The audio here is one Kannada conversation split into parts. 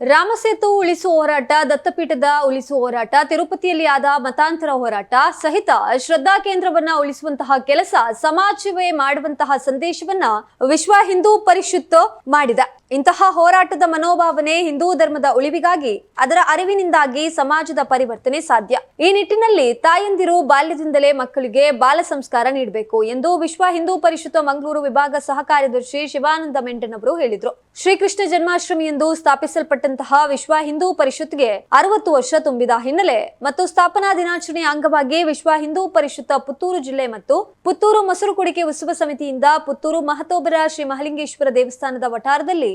ರಾಮಸೇತು ಉಳಿಸು ಹೋರಾಟ, ದತ್ತಪೀಠದ ಉಳಿಸು ಹೋರಾಟ, ತಿರುಪತಿಯಲ್ಲಿ ಆದ ಮತಾಂತರ ಹೋರಾಟ ಸಹಿತ ಶ್ರದ್ಧಾ ಕೇಂದ್ರವನ್ನ ಉಳಿಸುವಂತಹ ಕೆಲಸ ಸಮಾಜವೇ ಮಾಡುವಂತಹ ಸಂದೇಶವನ್ನ ವಿಶ್ವ ಹಿಂದೂ ಪರಿಷತ್ ಮಾಡಿದೆ. ಇಂತಹ ಹೋರಾಟದ ಮನೋಭಾವನೆ ಹಿಂದೂ ಧರ್ಮದ ಉಳಿವಿಗಾಗಿ ಅದರ ಅರಿವಿನಿಂದಾಗಿ ಸಮಾಜದ ಪರಿವರ್ತನೆ ಸಾಧ್ಯ. ಈ ನಿಟ್ಟಿನಲ್ಲಿ ತಾಯಂದಿರು ಬಾಲ್ಯದಿಂದಲೇ ಮಕ್ಕಳಿಗೆ ಬಾಲ ಸಂಸ್ಕಾರ ನೀಡಬೇಕು ಎಂದು ವಿಶ್ವ ಹಿಂದೂ ಪರಿಷತ್ ಮಂಗಳೂರು ವಿಭಾಗ ಸಹ ಕಾರ್ಯದರ್ಶಿ ಶಿವಾನಂದ ಮೆಂಟನ್ ಅವರು ಹೇಳಿದರು. ಶ್ರೀಕೃಷ್ಣ ಜನ್ಮಾಷ್ಟಮಿಯಂದು ಸ್ಥಾಪಿಸಲ್ಪಟ್ಟಂತಹ ವಿಶ್ವ ಹಿಂದೂ ಪರಿಷತ್ಗೆ ಅರವತ್ತು ವರ್ಷ ತುಂಬಿದ ಹಿನ್ನೆಲೆ ಮತ್ತು ಸ್ಥಾಪನಾ ದಿನಾಚರಣೆಯ ಅಂಗವಾಗಿ ವಿಶ್ವ ಹಿಂದೂ ಪರಿಷತ್ ಪುತ್ತೂರು ಜಿಲ್ಲೆ ಮತ್ತು ಪುತ್ತೂರು ಮೊಸರು ಕುಡಿಕೆ ಉತ್ಸವ ಸಮಿತಿಯಿಂದ ಪುತ್ತೂರು ಮಹತೋಬರ ಶ್ರೀ ಮಹಲಿಂಗೇಶ್ವರ ದೇವಸ್ಥಾನದ ವಠಾರದಲ್ಲಿ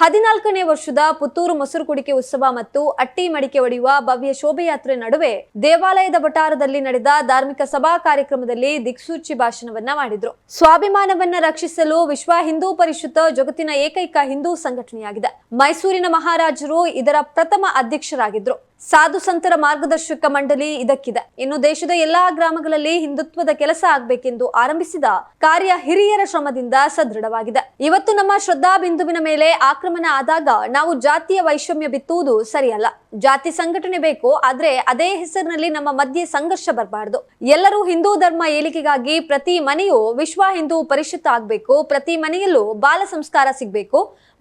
ಹದಿನಾಲ್ಕನೇ ವರ್ಷದ ಪುತ್ತೂರು ಮೊಸರು ಕುಡಿಕೆ ಉತ್ಸವ ಮತ್ತು ಅಟ್ಟಿ ಮಡಿಕೆ ಒಡೆಯುವ ಭವ್ಯ ಶೋಭಯಾತ್ರೆ ನಡುವೆ ದೇವಾಲಯದ ವಟಾರದಲ್ಲಿ ನಡೆದ ಧಾರ್ಮಿಕ ಸಭಾ ಕಾರ್ಯಕ್ರಮದಲ್ಲಿ ದಿಕ್ಸೂಚಿ ಭಾಷಣವನ್ನ ಮಾಡಿದ್ರು. ಸ್ವಾಭಿಮಾನವನ್ನ ರಕ್ಷಿಸಲು ವಿಶ್ವ ಹಿಂದೂ ಪರಿಷತ್ ಜಗತ್ತಿನ ಏಕೈಕ ಹಿಂದೂ ಸಂಘಟನೆಯಾಗಿದೆ. ಮೈಸೂರಿನ ಮಹಾರಾಜರು ಇದರ ಪ್ರಥಮ ಅಧ್ಯಕ್ಷರಾಗಿದ್ರು. ಸಾಧು ಸಂತರ ಮಾರ್ಗದರ್ಶಕ ಮಂಡಳಿ ಇದಕ್ಕಿದೆ. ಇನ್ನು ದೇಶದ ಎಲ್ಲಾ ಗ್ರಾಮಗಳಲ್ಲಿ ಹಿಂದುತ್ವದ ಕೆಲಸ ಆಗ್ಬೇಕೆಂದು ಆರಂಭಿಸಿದ ಕಾರ್ಯ ಹಿರಿಯರ ಶ್ರಮದಿಂದ ಸದೃಢವಾಗಿದೆ. ಇವತ್ತು ನಮ್ಮ ಶ್ರದ್ಧಾ ಬಿಂದುವಿನ ಮೇಲೆ ಆಕ್ರಮಣ ಆದಾಗ ನಾವು ಜಾತಿಯ ವೈಷಮ್ಯ ಬಿತ್ತುವುದು ಸರಿಯಲ್ಲ. ಜಾತಿ ಸಂಘಟನೆ ಬೇಕು, ಆದ್ರೆ ಅದೇ ಹೆಸರಿನಲ್ಲಿ ನಮ್ಮ ಮಧ್ಯೆ ಸಂಘರ್ಷ ಬರಬಾರದು. ಎಲ್ಲರೂ ಹಿಂದೂ ಧರ್ಮ ಏಳಿಗೆಗಾಗಿ ಪ್ರತಿ ಮನೆಯು ವಿಶ್ವ ಹಿಂದೂ ಪರಿಷತ್ ಆಗ್ಬೇಕು, ಪ್ರತಿ ಮನೆಯಲ್ಲೂ ಬಾಲ ಸಂಸ್ಕಾರ ಸಿಗ್ಬೇಕು,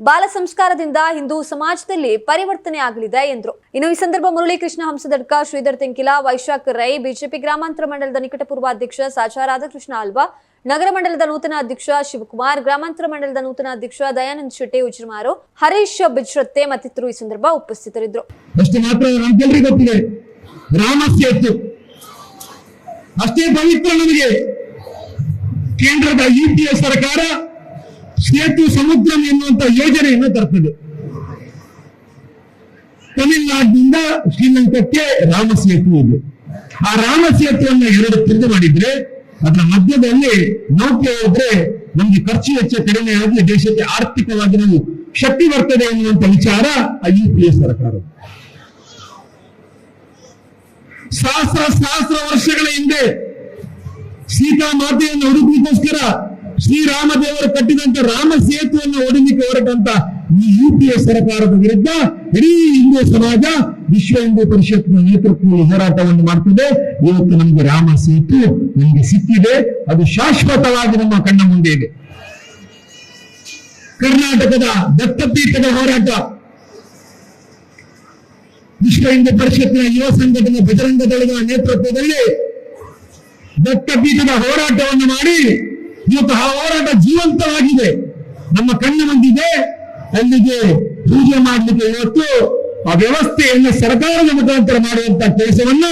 ಬಾಲ ಸಂಸ್ಕಾರದಿಂದ ಹಿಂದೂ ಸಮಾಜದಲ್ಲಿ ಪರಿವರ್ತನೆ ಆಗಲಿದೆ ಎಂದ್ರು. ಇನ್ನು ಈ ಸಂದರ್ಭ ಮುರಳಿ ಕೃಷ್ಣ ಹಂಸದಡ್ಕ, ಶ್ರೀಧರ್ ತೆಂಕಿಲ, ವೈಶಾಖ್ ರೈ, ಬಿಜೆಪಿ ಗ್ರಾಮಾಂತರ ಮಂಡಲದ ನಿಕಟಪೂರ್ವ ಅಧ್ಯಕ್ಷ ಸಾಚಾ ರಾಧಾಕೃಷ್ಣ ಆಲ್ವಾ ನಗರ ಮಂಡಲದ ನೂತನ ಅಧ್ಯಕ್ಷ ಶಿವಕುಮಾರ್, ಗ್ರಾಮಾಂತರ ಮಂಡಲದ ನೂತನ ಅಧ್ಯಕ್ಷ ದಯಾನಂದ್ ಶೆಟ್ಟಿ ಉಜ್ರಮಾರು ಹರೀಶ್ ಬಿಜ್ರತ್ತೆ ಮತ್ತಿತರು ಈ ಸಂದರ್ಭ ಉಪಸ್ಥಿತರಿದ್ದರು. ಅಷ್ಟೇ ಮಾತ್ರ ಗೊತ್ತಿದೆ. ಗ್ರಾಮ ಸೇತು ಅಷ್ಟೇ ಪವಿತ್ರ ನಮಗೆ ಕೇಂದ್ರದ ಯುಪಿಎ ಸರ್ಕಾರ ಸೇತು ಸಮುದ್ರ ಎನ್ನುವಂತ ಯೋಜನೆಯನ್ನು ತರ್ತದೆ. ತಮಿಳುನಾಡಿನಿಂದ ಶ್ರೀಲಂಕಕ್ಕೆ ರಾಮ ಸೇತು ಇದೆ ಆ ರಾಮ ಸೇತುವನ್ನು ಎರಡು ತಿರುಗಿ ಮಾಡಿದ್ರೆ ಅದರ ಮಧ್ಯದಲ್ಲಿ ನೌಕೆ ಹೋದ್ರೆ ನಮ್ಗೆ ಖರ್ಚು ವೆಚ್ಚ ಕಡಿಮೆ ಆಗಿ ದೇಶಕ್ಕೆ ಆರ್ಥಿಕವಾಗಿ ನಾವು ಶಕ್ತಿ ಬರ್ತದೆ ಅನ್ನುವಂತ ವಿಚಾರ ಯು ಪಿ ಎ ಸರ್ಕಾರ. ಸಹಸ್ರ ಸಹಸ್ರ ವರ್ಷಗಳ ಹಿಂದೆ ಸೀತಾ ಮಾತೆಯನ್ನು ಹುಡುಕಲಿಕ್ಕೋಸ್ಕರ ಶ್ರೀರಾಮ ದೇವರು ಕಟ್ಟಿದಂತ ರಾಮ ಸೇತುವನ್ನು ಹೊಡಿಲಿಕ್ಕೆ ಹೊರಟಂತ ಈ ಯುಪಿಎ ಸರ್ಕಾರದ ವಿರುದ್ಧ ಇಡೀ ಹಿಂದೂ ಸಮಾಜ ವಿಶ್ವ ಹಿಂದೂ ಪರಿಷತ್ನ ನೇತೃತ್ವದಲ್ಲಿ ಹೋರಾಟವನ್ನು ಮಾಡ್ತದೆ. ಇವತ್ತು ನಮಗೆ ರಾಮ ಸೇತು ನಮಗೆ ಸಿಕ್ಕಿದೆ ಅದು ಶಾಶ್ವತವಾಗಿ ನಮ್ಮ ಕಣ್ಣ ಮುಂದೆ ಇದೆ. ಕರ್ನಾಟಕದ ದತ್ತಪೀಠದ ಹೋರಾಟ. ವಿಶ್ವ ಹಿಂದೂ ಪರಿಷತ್ನ ಯುವ ಸಂಘಟನೆ ಬಜರಂಗ ದಳದ ನೇತೃತ್ವದಲ್ಲಿ ದತ್ತಪೀಠದ ಹೋರಾಟವನ್ನು ಮಾಡಿ ಇವತ್ತು ಆ ಹೋರಾಟ ಜೀವಂತವಾಗಿದೆ. ನಮ್ಮ ಕಣ್ಣ ಮುಂದಿದೆ. ಅಲ್ಲಿಗೆ ಪೂಜೆ ಮಾಡಲಿಕ್ಕೆ ಇವತ್ತು ಆ ವ್ಯವಸ್ಥೆಯನ್ನು ಸರ್ಕಾರದ ಮುಖಾಂತರ ಮಾಡುವಂತಹ ಕೆಲಸವನ್ನ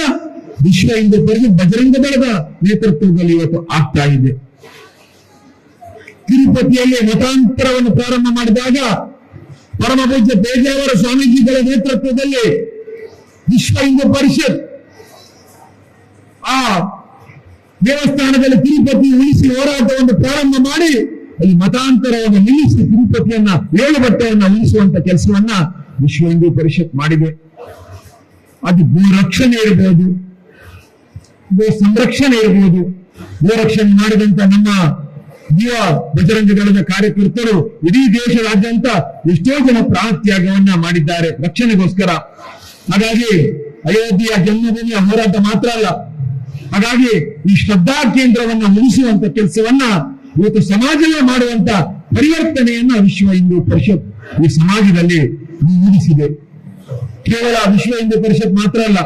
ವಿಶ್ವ ಹಿಂದೂ ಪರಿಷತ್ ಬಜರಂಗ ದಳದ ನೇತೃತ್ವದಲ್ಲಿ ಇವತ್ತು ಆಗ್ತಾ ಇದೆ. ತಿರುಪತಿಯಲ್ಲಿ ಮತಾಂತರವನ್ನು ಪ್ರಾರಂಭ ಮಾಡಿದಾಗ ಪರಮ ಪೂಜ್ಯ ಪೇಜಾವರ ಸ್ವಾಮೀಜಿಗಳ ನೇತೃತ್ವದಲ್ಲಿ ವಿಶ್ವ ಹಿಂದೂ ಪರಿಷತ್ ಆ ದೇವಸ್ಥಾನದಲ್ಲಿ ತಿರುಪತಿ ಉಳಿಸಿ ಹೋರಾಟವನ್ನು ಪ್ರಾರಂಭ ಮಾಡಿ ಅಲ್ಲಿ ಮತಾಂತರವನ್ನು ನಿಲ್ಲಿಸಿ ತಿರುಪತಿಯನ್ನ ಏಳು ಬಟ್ಟೆಯನ್ನ ಉಳಿಸುವಂತ ಕೆಲಸವನ್ನ ವಿಶ್ವ ಹಿಂದೂ ಪರಿಷತ್ ಮಾಡಿದೆ. ಅದು ಭೂ ರಕ್ಷಣೆ ಇರಬಹುದು ಗೋ ಸಂರಕ್ಷಣೆ ಇರಬಹುದು ಗೋ ರಕ್ಷಣೆ ಮಾಡಿದಂತ ನಮ್ಮ ಯುವ ಬಜರಂಗ ದಳದ ಕಾರ್ಯಕರ್ತರು ಇಡೀ ದೇಶದಾದ್ಯಂತ ಎಷ್ಟೋ ಜನ ಪ್ರಾಣತ್ಯಾಗವನ್ನ ಮಾಡಿದ್ದಾರೆ ರಕ್ಷಣೆಗೋಸ್ಕರ. ಹಾಗಾಗಿ ಅಯೋಧ್ಯೆಯ ಜನ್ಮಭೂಮಿಯ ಹೋರಾಟ ಮಾತ್ರ ಅಲ್ಲ, ಹಾಗಾಗಿ ಈ ಶ್ರದ್ಧಾ ಕೇಂದ್ರವನ್ನ ಉಳಿಸುವಂತ ಕೆಲಸವನ್ನ ಇವತ್ತು ಸಮಾಜವೇ ಮಾಡುವಂತ ಪರಿವರ್ತನೆಯನ್ನ ವಿಶ್ವ ಹಿಂದೂ ಪರಿಷತ್ ಈ ಸಮಾಜದಲ್ಲಿ ಮೂಡಿಸಿದೆ ಕೇವಲ ವಿಶ್ವ ಹಿಂದೂ ಪರಿಷತ್ ಮಾತ್ರ ಅಲ್ಲ,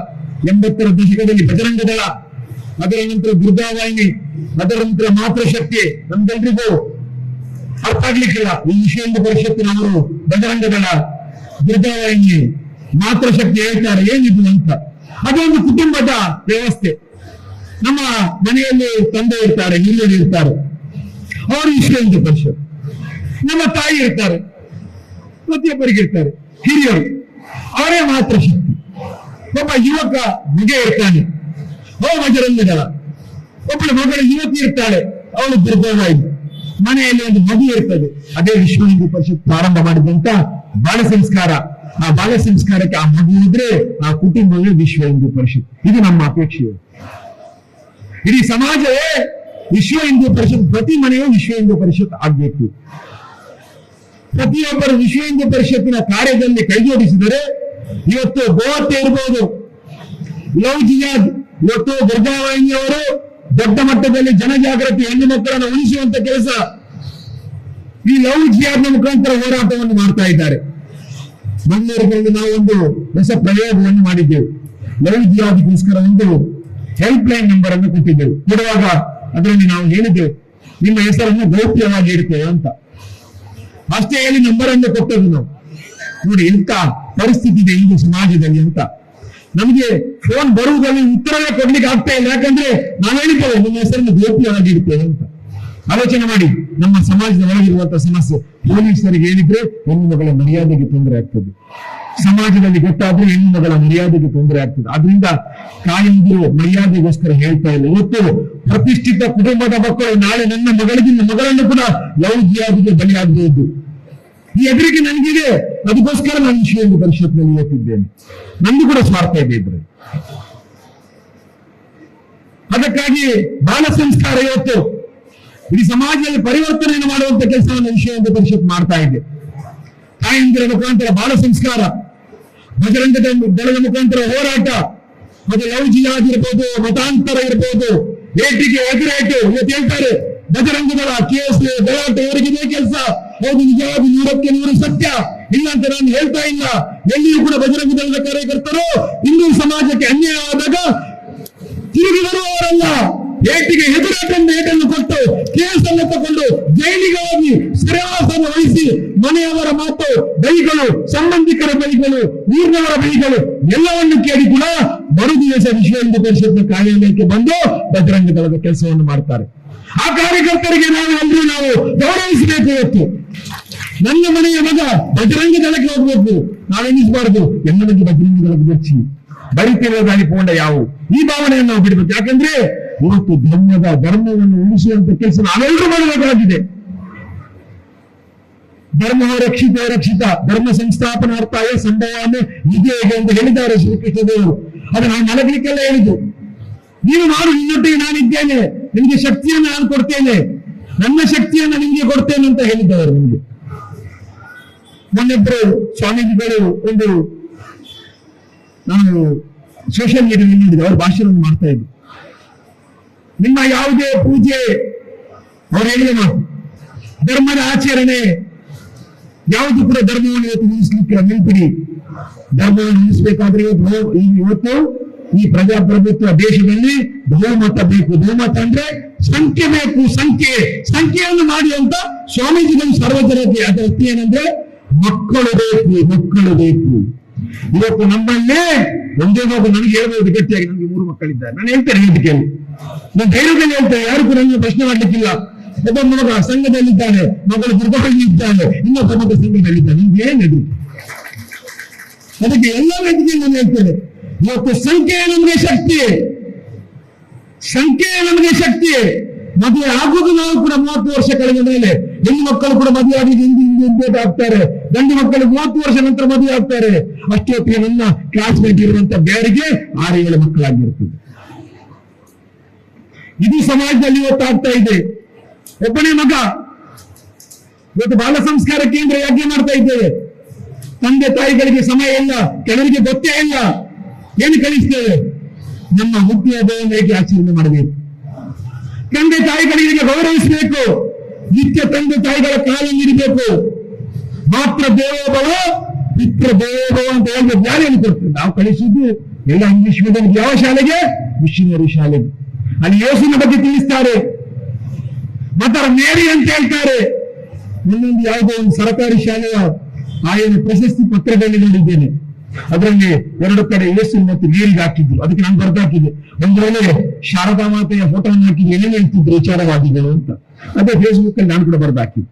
ಎಂಬತ್ತರ ದಶಕದಲ್ಲಿ ಬಜರಂಗ ದಳ, ಅದರ ನಂತರ ದುರ್ಗಾವಾಹಿನಿ, ಅದರ ನಂತರ ಮಾತೃಶಕ್ತಿ ನಮ್ಗೆಲ್ರಿಗೂ ಅರ್ಥ ಆಗ್ಲಿಕ್ಕಿಲ್ಲ. ಈ ವಿಶ್ವ ಹಿಂದೂ ಪರಿಷತ್ತಿನವರು ಬಜರಂಗ ದಳ, ದುರ್ಗಾವಾಹಿನಿ, ಮಾತೃಶಕ್ತಿ ಹೇಳ್ತಾರೆ, ಏನಿದು ಅಂತ. ಅದೊಂದು ಕುಟುಂಬದ ವ್ಯವಸ್ಥೆ. ನಮ್ಮ ಮನೆಯಲ್ಲಿ ತಂದೆ ಇರ್ತಾರೆ ಇರ್ತಾರೆ. ಅವರು ವಿಶ್ವ ಹಿಂದೂ ಪರಿಷತ್ ನಮ್ಮ ತಾಯಿ ಇರ್ತಾರೆ ಪ್ರತಿಯೊಬ್ಬರಿಗೆ ಇರ್ತಾರೆ, ಹಿರಿಯರು. ಅವರೇ ಮಾತ್ರ ಶಕ್ತಿ. ಒಬ್ಬ ಯುವಕ ಮಗ ಇರ್ತಾನೆ. ಅವ ಮಜರಂಗಗಳ ಒಬ್ಬಳ ಮಗಳ ಯುವತಿ ಇರ್ತಾಳೆ. ಅವಳು ದುರ್ಗವಾಗಿ ಮನೆಯಲ್ಲಿ ಒಂದು ಮಗು ಇರ್ತದೆ. ಅದೇ ವಿಶ್ವ ಹಿಂದೂ ಪರಿಷತ್ ಪ್ರಾರಂಭ ಮಾಡಿದಂತ ಬಾಲ ಸಂಸ್ಕಾರ ಆ ಬಾಲ ಸಂಸ್ಕಾರಕ್ಕೆ ಆ ಮಗು ಇದ್ರೆ ಆ ಕುಟುಂಬವೇ ವಿಶ್ವ ಹಿಂದೂ ಪರಿಷತ್. ಇದು ನಮ್ಮ ಅಪೇಕ್ಷೆ ಇಡೀ ಸಮಾಜವೇ ವಿಶ್ವ ಹಿಂದೂ ಪರಿಷತ್, ಪ್ರತಿ ಮನೆಯೂ ವಿಶ್ವ ಹಿಂದೂ ಪರಿಷತ್ ಆಗಬೇಕು. ಪ್ರತಿಯೊಬ್ಬರು ವಿಶ್ವ ಹಿಂದೂ ಪರಿಷತ್ತಿನ ಕಾರ್ಯದಲ್ಲಿ ಕೈಜೋಡಿಸಿದರೆ ಇವತ್ತು ಗೋವತ್ತೆ ಇರಬಹುದು ಲವ್ ಜಿಯಾದ್, ಇವತ್ತು ದುರ್ಗಾವಾಹಿನಿಯವರು ದೊಡ್ಡ ಮಟ್ಟದಲ್ಲಿ ಜನಜಾಗೃತಿ ಹೆಣ್ಣು ಮಕ್ಕಳನ್ನು ಉಳಿಸುವಂತ ಕೆಲಸ. ಈ ಲವ್ ಜಿಯಾದ್ನ ಮುಖಾಂತರ ಹೋರಾಟವನ್ನು ಮಾಡ್ತಾ ಇದ್ದಾರೆ. ಮಂಗಳೂರಿನಲ್ಲಿ ನಾವು ಒಂದು ಹೊಸ ಪ್ರಯೋಗವನ್ನು ಮಾಡಿದ್ದೆವು. ಲವ್ ಜಿಯಾದ್ಗೋಸ್ಕರ ಒಂದು ಹೆಲ್ಪ್ ಲೈನ್ ನಂಬರ್ ಅನ್ನು ಕೊಟ್ಟಿದ್ದೆವು. ಕೊಡುವಾಗ ಅದರಲ್ಲಿ ನಾವು ಹೇಳಿದ್ದೆವು, ನಿಮ್ಮ ಹೆಸರನ್ನು ಗೌಪ್ಯವಾಗಿ ಇಡ್ತೇವೆ ಅಂತ. ಅಷ್ಟೇ ಹೇಳಿ ನಂಬರ್ ಅನ್ನು ಕೊಟ್ಟದ್ದು ನಾವು. ನೋಡಿ ಎಂತ ಪರಿಸ್ಥಿತಿ ಇದೆ ಇಂದು ಸಮಾಜದಲ್ಲಿ ಅಂತ. ನಮಗೆ ಫೋನ್ ಬರುವುದರಲ್ಲಿ ಉತ್ತರವೇ ಕೊಡ್ಲಿಕ್ಕೆ ಆಗ್ತಾ ಇಲ್ಲ. ಯಾಕಂದ್ರೆ ನಾವು ಹೇಳಿದ್ದೇವೆ, ನಿಮ್ಮ ಹೆಸರನ್ನು ಗೌಪ್ಯವಾಗಿ ಇಡ್ತೇವೆ ಅಂತ. ಆಲೋಚನೆ ಮಾಡಿ, ನಮ್ಮ ಸಮಾಜದ ಒಳಗಿರುವಂತಹ ಸಮಸ್ಯೆ. ಪೊಲೀಸರಿಗೆ ಹೇಳಿದ್ರೆ ಹೆಣ್ಣು ಮಗಳ ಮರ್ಯಾದೆಗೆ ತೊಂದರೆ ಆಗ್ತದೆ. ಸಮಾಜದಲ್ಲಿ ಗೊತ್ತಾದ್ರೆ ಹೆಣ್ಣು ಮಗಳ ಮರ್ಯಾದೆಗೆ ತೊಂದರೆ ಆಗ್ತದೆ. ಆದ್ರಿಂದ ತಾಯಂದಿರು ಮರ್ಯಾದೆಗೋಸ್ಕರ ಹೇಳ್ತಾ ಇಲ್ಲ. ಇವತ್ತು ಪ್ರತಿಷ್ಠಿತ ಕುಟುಂಬದ ಮಕ್ಕಳು ನಾಳೆ ನನ್ನ ಮಗಳಿಗಿಂತ ಮಗಳನ್ನು ಕೂಡ ಲವ್ ಜಿಯಾದಿಗೆ ಬಲಿಯಾಗಬಹುದು. ಈ ಎದುರಿಗೆ ನನಗಿದೆ. ಅದಕ್ಕೋಸ್ಕರ ನಾನು ವಿಷಯವನ್ನು ಪರಿಷತ್ನಲ್ಲಿ ಹೇಳ್ತಿದ್ದೇನೆ ನಂದು ಕೂಡ ಸ್ವಾರ್ಥ ಇದೆ ಇದ್ರೆ ಅದಕ್ಕಾಗಿ ಬಾಲ ಸಂಸ್ಕಾರ ಇವತ್ತು ಇಡೀ ಸಮಾಜದಲ್ಲಿ ಪರಿವರ್ತನೆಯನ್ನು ಮಾಡುವಂತ ಕೆಲಸವನ್ನು ವಿಷಯವನ್ನು ಪರಿಷತ್ ಮಾಡ್ತಾ ಇದೆ ತಾಯಂದಿರ ಮುಖಾಂತರ ಬಾಲ ಸಂಸ್ಕಾರ ಬಜರಂಗ ದಳ- ದಳದ ಮುಖಾಂತರ ಹೋರಾಟ, ಮತ್ತೆ ಇರ್ಬೋದು ಮತಾಂತರ ಇರ್ಬೋದು ಏಟಿಗೆ ಎದುರಾಯ್ತು. ಇವತ್ತು ಹೇಳ್ತಾರೆ ಬಜರಂಗ ದಳ ಕೇಸ್ ಗಲಾಟೆ ಇವರಿಗೆ ಕೆಲಸ. ಹೌದು, ನಿಜವಾಗಿ ನೂರಕ್ಕೆ ನೂರು ಸತ್ಯ. ಇಲ್ಲ ಅಂತ ನಾನು ಹೇಳ್ತಾ ಇಲ್ಲ. ಎಲ್ಲಿಯೂ ಕೂಡ ಬಜರಂಗ ದಳದ ಕಾರ್ಯಕರ್ತರು ಹಿಂದೂ ಸಮಾಜಕ್ಕೆ ಅನ್ಯಾಯ ಆದಾಗ ತಿರುಗಿ ಬರುವವರಲ್ಲ ಏಟಿಗೆ ಎದುರಾಟನ್ನು ಏಟನ್ನು ಕೊಟ್ಟು. ತಗೊಂಡು ಜೈಲಿಗೆ ಹೋಗಿ ಸೆರೆವಾಸವನ್ನು ವಹಿಸಿ ಮನೆಯವರ ಮಾತು ಬೈಗಳು, ಸಂಬಂಧಿಕರ ಬೈಗಳು, ಊರಿನವರ ಬೈಗಳು ಎಲ್ಲವನ್ನು ಕೇಳಿ ಕೂಡ ಮರು ದಿವಸ ವಿಶ್ವ ಪರಿಷತ್ನ ಕಾರ್ಯಾಲಯಕ್ಕೆ ಬಂದು ಬಜರಂಗ ದಳದ ಕೆಲಸವನ್ನು ಮಾಡ್ತಾರೆ. ಆ ಕಾರ್ಯಕರ್ತರಿಗೆ ನಾವು ಎಲ್ಲರೂ ನಾವು ಗೌರವಿಸಬೇಕು ಇವತ್ತು. ನನ್ನ ಮನೆಯ ಮಗ ಬಜರಂಗ ದಳಕ್ಕೆ ಹೋಗ್ಬೇಕು. ನಾವೆನ್ನಿಸಬಾರದು ಎಲ್ಲ ಬಗ್ಗೆ ಬಜರಂಗ ದಳಕ್ಕೆ ಬರ್ಚಿ ಬರಿತಿರುವ ಪೋಂಡ ಯಾವು? ಈ ಭಾವನೆಯನ್ನು ನಾವು ಬಿಡಬೇಕು. ಯಾಕಂದ್ರೆ ಇವತ್ತು ಧರ್ಮದ ಧರ್ಮವನ್ನು ಉಳಿಸುವಂತ ಕೆಲಸ ನಾವೆಲ್ಲರೂ ಮಾಡಬೇಕಾಗಿದೆ. ಧರ್ಮ ರಕ್ಷಿತ ರಕ್ಷಿತ. ಧರ್ಮ ಸಂಸ್ಥಾಪನಾರ್ಥಾಯ ಸಂಭವಾಮೆ ಇದೆ ಎಂದು ಹೇಳಿದ್ದಾರೆ ಶ್ರೀಕೃಷ್ಣ ದೇವರು ಅದು ನಾವು ಮಲಗಲಿಕ್ಕೆಲ್ಲ ಹೇಳಿದ್ದು. ನೀನು ನಾನು ನಿನ್ನೊಟ್ಟಿಗೆ ನಾನಿದ್ದೇನೆ. ನಿಮಗೆ ಶಕ್ತಿಯನ್ನು ನಾನು ಕೊಡ್ತೇನೆ. ನನ್ನ ಶಕ್ತಿಯನ್ನು ನಿಮಗೆ ಕೊಡ್ತೇನೆ ಅಂತ ಹೇಳಿದ್ದವರು ನಿಮಗೆ. ನನ್ನಿಬ್ಬರು ಸ್ವಾಮೀಜಿಗಳು ಒಂದು ನಾನು ಸೋಷಿಯಲ್ ಮೀಡಿಯಾದಲ್ಲಿ ನೋಡಿದೆ, ಅವರು ಭಾಷಣವನ್ನು ಮಾಡ್ತಾ ಇದ್ರು. ನಿಮ್ಮ ಯಾವುದೇ ಪೂಜೆ, ಅವ್ರು ಹೇಳಿದ ಮಾತು, ಧರ್ಮದ ಆಚರಣೆ ಯಾವುದು ಕೂಡ ಧರ್ಮವನ್ನು ಇವತ್ತು ನಿಲ್ಲಿಸ್ಲಿಕ್ಕೆ ನೆನಪಿಡಿ ಧರ್ಮವನ್ನು ನಿಲ್ಲಿಸಬೇಕಾದ್ರೆ ಇವತ್ತು ಈ ಪ್ರಜಾಪ್ರಭುತ್ವ ದೇಶದಲ್ಲಿ ಬಹುಮತ ಬೇಕು. ಬಹುಮತ ಅಂದ್ರೆ ಸಂಖ್ಯೆ ಬೇಕು, ಸಂಖ್ಯೆ. ಸಂಖ್ಯೆಯನ್ನು ಮಾಡಿ ಅಂತ ಸ್ವಾಮೀಜಿಗಳು ಸರ್ವಜನತೆ ಅದರ ಏನಂದ್ರೆ ಮಕ್ಕಳು ಬೇಕು ಮಕ್ಕಳು ಬೇಕು. ಇವತ್ತು ನಮ್ಮಲ್ಲೇ ಒಂದೇ ಮಗು ನನಗೆ ಹೇಳ್ಬೋದು ಗಟ್ಟಿಯಾಗಿ. ನನಗೆ ಮೂರು ಮಕ್ಕಳಿದ್ದಾರೆ. ನಾನು ಹೇಳ್ತೇನೆ ಹೇಳ್ತೇನೆ ನಾನು ಧೈರ್ಯದಲ್ಲಿ ಹೇಳ್ತೇನೆ. ಯಾರು ಕೂಡ ನನ್ನ ಪ್ರಶ್ನೆ ಮಾಡ್ಲಿಕ್ಕಿಲ್ಲ. ಒಬ್ಬ ಮಗ ಸಂಘದಲ್ಲಿದ್ದಾನೆ, ಮಗಳು ದುರ್ಗದಲ್ಲಿ ಇದ್ದಾನೆ ಇನ್ನೊಬ್ಬ ಮಗ ಸಂಘದಲ್ಲಿದ್ದಾನೆ ಏನಿದು ಅದಕ್ಕೆ ಎಲ್ಲ ವೇದಿಕೆಯಲ್ಲಿ ನಾನು ಹೇಳ್ತೇನೆ ಇವತ್ತು ಸಂಖ್ಯೆ ನಮಗೆ ಶಕ್ತಿ ಸಂಖ್ಯೆ ನಮಗೆ ಶಕ್ತಿ, ಮದುವೆ ಆಗುದು ನಾವು ಕೂಡ ಮೂವತ್ತು ವರ್ಷ ಕಳೆದ ಮೇಲೆ, ಹೆಣ್ಣು ಮಕ್ಕಳು ಕೂಡ ಮದುವೆ ಆಗಿ ಹಿಂದಿ ಹಿಂದಿ ಹಿಂದೆ ಆಗ್ತಾರೆ, ಗಂಡು ಮಕ್ಕಳು ಮೂವತ್ತು ವರ್ಷ ನಂತರ ಮದುವೆ ಆಗ್ತಾರೆ ಅಷ್ಟೊತ್ತಿಗೆ ನನ್ನ ಕ್ಲಾಸ್ಮೇಟ್ ಇರುವಂತ ಬೇರೆಗೆ ಆರು ಏಳು ಮಕ್ಕಳಾಗಿರ್ತದೆ ಇದು ಸಮಾಜದಲ್ಲಿ ಇವತ್ತು ಆಗ್ತಾ ಇದೆ. ಒಬ್ಬನೇ ಮಗ. ಇವತ್ತು ಬಾಲ ಸಂಸ್ಕಾರ ಕೇಂದ್ರ ಯಾಕೆ ಮಾಡ್ತಾ ಇದ್ದೇವೆ? ತಂದೆ ತಾಯಿಗಳಿಗೆ ಸಮಯ ಇಲ್ಲ, ಕೆಲವರಿಗೆ ಗೊತ್ತೇ ಇಲ್ಲ. ಏನು ಕಲಿಸ್ತೇವೆ? ನಮ್ಮ ಮುಖ್ಯ ಹೇಗೆ ಆಚರಣೆ ಮಾಡಬೇಕು? ತಂದೆ ತಾಯಿಗಳಿಗೆ ಗೌರವಿಸಬೇಕು. ನಿತ್ಯ ತಂದೆ ತಾಯಿಗಳ ಕಾಲ ನೀಡಬೇಕು. ಮಾತ್ರ ದೇವೋಭವ, ಪಿತೃ ದೇವೋಭವ ಅಂತ ಹೇಳ್ಬೇಕು. ಯಾರು ಹೇಳಿಕೊಡ್ತಾರೆ ನಾವು ಕಳಿಸಿದ್ದು ಎಲ್ಲ ಇಂಗ್ಲಿಷ್ ಮೀಡಿಯಂ ಯಾವ ಶಾಲೆಗೆ? ಮಿಷನರಿ ಶಾಲೆಗೆ. ಅಲ್ಲಿ ಯೋಸಿನ ಬಗ್ಗೆ ತಿಳಿಸ್ತಾರೆ. ಮದರ್ ಮೇರಿ ಅಂತ ಹೇಳ್ತಾರೆ. ಇನ್ನೊಂದು ಯಾವುದೋ ಒಂದು ಸರ್ಕಾರಿ ಶಾಲೆಯ ಆಯನ ಪ್ರಶಸ್ತಿ ಪತ್ರದಲ್ಲಿ ನೋಡಿದ್ದೇನೆ. ಅದರಲ್ಲಿ ಎರಡು ಕಡೆ ಯೇಸು ಮತ್ತು ಮೇರಿಗೆ ಹಾಕಿದ್ರು. ಅದಕ್ಕೆ ನಾನು ಬರ್ದಾಕಿದ್ದೆ ಒಂದು ವೇಳೆ ಶಾರದಾ ಮಾತೆಯ ಫೋಟೋವನ್ನು ಹಾಕಿದ್ರೆ ಏನೇನು ಹೇಳ್ತಿದ್ರು ವಿಚಾರವಾದಿಗಳು ಅಂತ. ಅದೇ ಫೇಸ್ಬುಕ್ ಅಲ್ಲಿ ನಾನು ಕೂಡ ಬರ್ದಾಕಿದ್ದೆ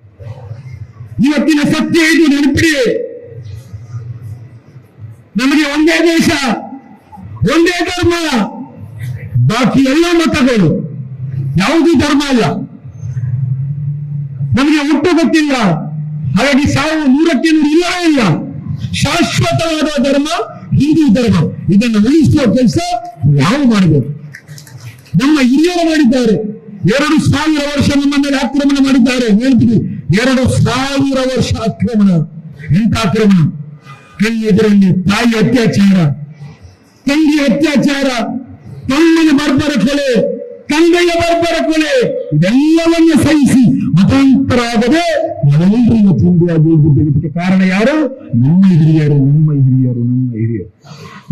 ಇವತ್ತಿನ ಸತ್ಯ ಇದು ನೆನಪಿಡಿ. ನಮಗೆ ಒಂದೇ ದೇಶ, ಒಂದೇ ಧರ್ಮ, ಬಾಕಿ ಎಲ್ಲ ಮತಗಳು. ಯಾವುದೂ ಧರ್ಮ ಅಲ್ಲ. ನಮಗೆ ಹುಟ್ಟು ಗೊತ್ತಿಲ್ಲ ಹಾಗಾಗಿ ಸಾವು ನೂರಕ್ಕೆ ನೂರು ಇಲ್ಲವೇ ಇಲ್ಲ ಶಾಶ್ವತವಾದ ಧರ್ಮ ಹಿಂದೂ ಧರ್ಮ ಇದನ್ನು ಉಳಿಸುವ ಕೆಲಸ ನಾವು ಮಾಡಬೇಕು ನಮ್ಮ ಹಿರಿಯರು ಮಾಡಿದ್ದಾರೆ ಎರಡು ಸಾವಿರ ವರ್ಷ ನಮ್ಮ ಮೇಲೆ ಆಕ್ರಮಣ ಮಾಡಿದ್ದಾರೆ ಹೇಳ್ತೀವಿ ಎರಡು ಸಾವಿರ ವರ್ಷ ಆಕ್ರಮಣ ಎಂತ ಆಕ್ರಮಣ ಕಣ್ಣೆದುರಲ್ಲಿ ತಾಯಿ ಅತ್ಯಾಚಾರ ತಂಗಿ ಅತ್ಯಾಚಾರ ತಮ್ಮನ ಬರ್ಬರ ಕೊಲೆ ತಂದೆಯ ಬರ್ಬರ ಕೊಲೆ ಇದೆಲ್ಲವನ್ನ ಸಹಿಸಿ ಮತಾಂತರಾಗದೆ ಹಿಂದೂವಾಗಿ ಇದಕ್ಕೆ ಕಾರಣ ಯಾರು? ನಮ್ಮ ಹಿರಿಯರು ನಮ್ಮ ಹಿರಿಯರು ನಮ್ಮ ಹಿರಿಯರು.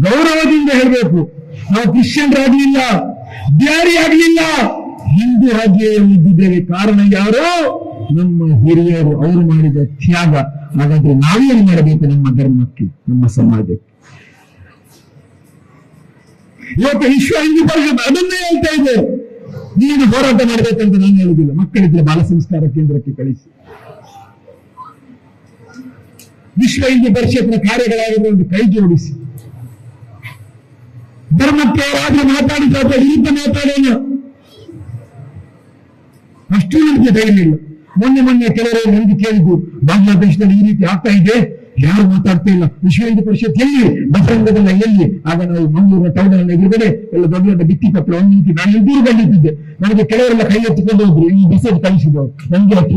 ಗೌರವದಿಂದ ಹೇಳಬೇಕು. ನಾವು ಕ್ರಿಶ್ಚಿಯನ್ರಾಗ್ಲಿಲ್ಲ, ಬ್ಯಾರಿ ಆಗ್ಲಿಲ್ಲ. ಹಿಂದೂ ಇದ್ದಿದ್ದೇವೆ ಕಾರಣ ಯಾರು? ನಮ್ಮ ಹಿರಿಯರು. ಅವರು ಮಾಡಿದ ತ್ಯಾಗ. ಹಾಗಾದ್ರೆ ನಾವೇನು ಮಾಡಬೇಕು ನಮ್ಮ ಧರ್ಮಕ್ಕೆ, ನಮ್ಮ ಸಮಾಜಕ್ಕೆ? ಇವತ್ತು ವಿಶ್ವ ಹಿಂದೂ ಪರಿಷತ್ ಅದನ್ನೇ ಹೇಳ್ತಾ ಇದೆ. ನೀನು ಹೋರಾಟ ಮಾಡಬೇಕಂತ ನಾನು ಹೇಳುದಿಲ್ಲ ಮಕ್ಕಳಿದ್ರೆ ಬಾಲ ಸಂಸ್ಕಾರ ಕೇಂದ್ರಕ್ಕೆ ಕಳಿಸಿ. ವಿಶ್ವ ಹಿಂದೂ ಪರಿಷತ್ನ ಒಂದು ಕೈ ಜೋಡಿಸಿ. ಧರ್ಮಕ್ಕೆ ಯಾರಾದ್ರೂ ಮಾತಾಡಿದ್ರೆ ಅಥವಾ ವಿರುದ್ಧ ಮಾತಾಡೋಣ. ಅಷ್ಟು ನನಗೆ ಧೈರ್ಯ ಇಲ್ಲ. ಮೊನ್ನೆ ಮೊನ್ನೆ ಕೆಲವರು ನನಗೆ ಕೇಳಿದ್ದು ಬಾಂಗ್ಲಾದೇಶದಲ್ಲಿ ಈ ರೀತಿ ಆಗ್ತಾ ಇದೆ. ಯಾರು ಮಾತಾಡ್ತಾ ಇಲ್ಲ? ವಿಶ್ವ ಹಿಂದೂ ಪರಿಷತ್ ಎಲ್ಲಿ ಬಸರಂಗದಲ್ಲ ಎಲ್ಲಿ? ಆಗ ನಾವು ಮಂಗಳೂರಿನ ಟೌನ್ ಅಲ್ಲಿ ಎದುರುಗಡೆ ಎಲ್ಲ ದೊಡ್ಡ ದೊಡ್ಡ ಬಿತ್ತಿ ಪತ್ರ ಒಂದು ನಿಂತು ನಾನು ಎದುರು ಬಂದಿದ್ದೆ ನನಗೆ ಕೆಲವರೆಲ್ಲ ಕೈ ಎತ್ತಿಕೊಂಡು ಹೋದ್ರು. ಈ ಬಸದ್ ಕಳಿಸಿದ್ರು ನನಗೆ